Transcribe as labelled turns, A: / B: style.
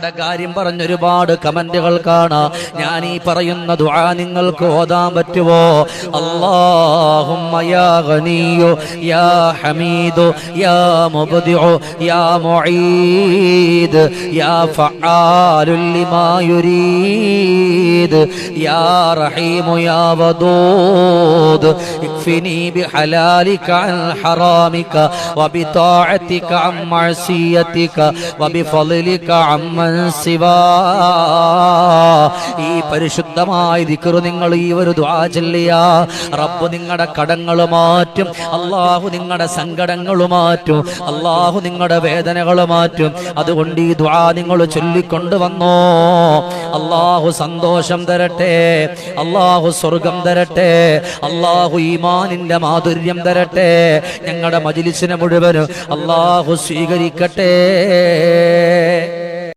A: നിങ്ങളുടെ കാര്യം പറഞ്ഞ് ഒരുപാട് കമന്റുകൾ കാണാം ഞാൻ ഈ പറയുന്ന ദുആ നിങ്ങൾക്ക് ഓതാൻ പറ്റുമോ اللهم يا غني يا حميد يا مبدع يا معيد يا فعال لما يريد يا رحيم يا ودود اكفني بحلالك عن حرامك وبطاعتك عن معصيتك وبفضلك عمن سواه ഈ പരിശുദ്ധമായ നിങ്ങൾ ഈ ഒരു ദുആ ചെല്ലിയ. റബ്ബ് നിങ്ങളുടെ കടങ്ങൾ മാറ്റും. അള്ളാഹു നിങ്ങളുടെ സങ്കടങ്ങൾ മാറ്റും. അള്ളാഹു നിങ്ങളുടെ വേദനകൾ മാറ്റും. അതുകൊണ്ട് ഈ ദ്വാ നിങ്ങൾ ചൊല്ലിക്കൊണ്ട് വന്നോ. അള്ളാഹു സന്തോഷം തരട്ടെ. അള്ളാഹു സ്വർഗം തരട്ടെ. അള്ളാഹു ഈമാനിന്റെ മാധുര്യം തരട്ടെ. ഞങ്ങളുടെ മജിലിസിനെ മുഴുവനും അള്ളാഹു സ്വീകരിക്കട്ടെ.